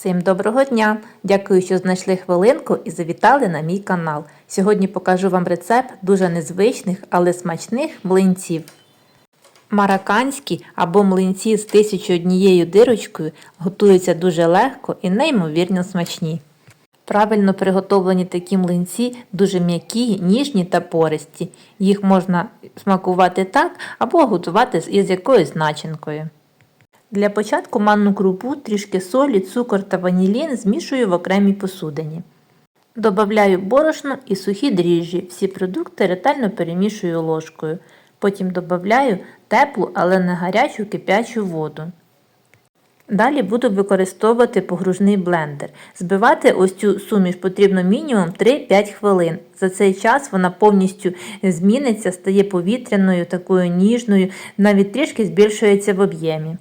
Всім доброго дня! Дякую, що знайшли хвилинку і завітали на мій канал. Сьогодні покажу вам рецепт дуже незвичних, але смачних млинців. Мараканські або млинці з тисячу однією дирочкою готуються дуже легко і неймовірно смачні. Правильно приготовлені такі млинці дуже м'які, ніжні та пористі. Їх можна смакувати так або готувати із якоюсь начинкою. Для початку манну крупу, трішки солі, цукор та ванілін змішую в окремій посудині. Добавляю борошно і сухі дріжджі. Всі продукти ретельно перемішую ложкою. Потім додаю теплу, але не гарячу кипячу воду. Далі буду використовувати погружний блендер. Збивати ось цю суміш потрібно мінімум 3-5 хвилин. За цей час вона повністю зміниться, стає повітряною, такою ніжною, навіть трішки збільшується в об'ємі.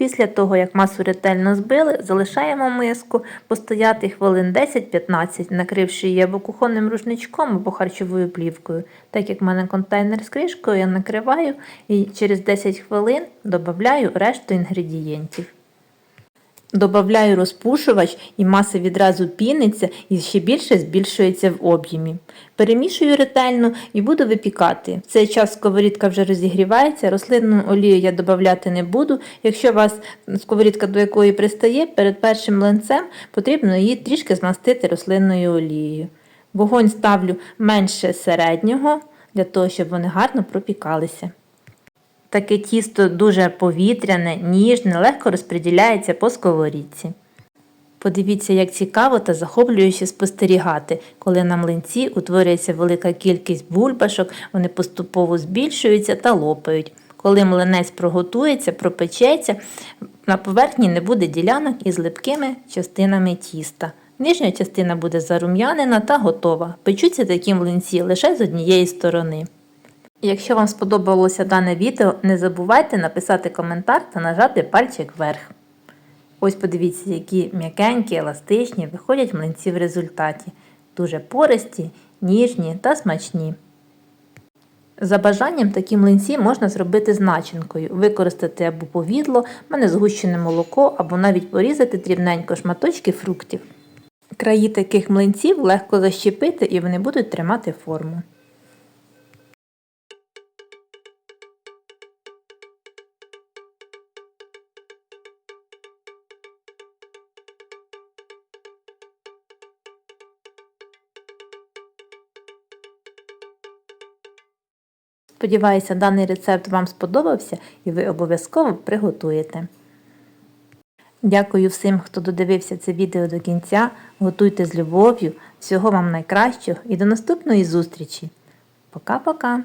Після того, як масу ретельно збили, залишаємо миску постояти хвилин 10-15, накривши її або кухонним рушничком, або харчовою плівкою. Так як в мене контейнер з кришкою, я накриваю і через 10 хвилин додаю решту інгредієнтів. Добавляю розпушувач і маса відразу піниться і ще більше збільшується в об'ємі. Перемішую ретельно і буду випікати. В цей час сковорідка вже розігрівається, рослинну олію я додавати не буду. Якщо у вас сковорідка до якої пристає, перед першим млинцем потрібно її трішки змастити рослинною олією. Вогонь ставлю менше середнього, для того, щоб вони гарно пропікалися. Таке тісто дуже повітряне, ніжне, легко розподіляється по сковорідці. Подивіться, як цікаво та захоплююче спостерігати, коли на млинці утворюється велика кількість бульбашок, вони поступово збільшуються та лопають. Коли млинець проготується, пропечеться, на поверхні не буде ділянок із липкими частинами тіста. Нижня частина буде зарум'янена та готова. Печуться такі млинці лише з однієї сторони. Якщо вам сподобалося дане відео, не забувайте написати коментар та нажати пальчик вверх. Ось подивіться, які м'якенькі, еластичні виходять млинці в результаті. Дуже пористі, ніжні та смачні. За бажанням такі млинці можна зробити з начинкою, використати або повідло, мене згущене молоко, або навіть порізати дрібненько шматочки фруктів. Краї таких млинців легко защепити і вони будуть тримати форму. Сподіваюся, даний рецепт вам сподобався і ви обов'язково приготуєте. Дякую всім, хто додивився це відео до кінця. Готуйте з любов'ю. Всього вам найкращого і до наступної зустрічі. Пока-пока!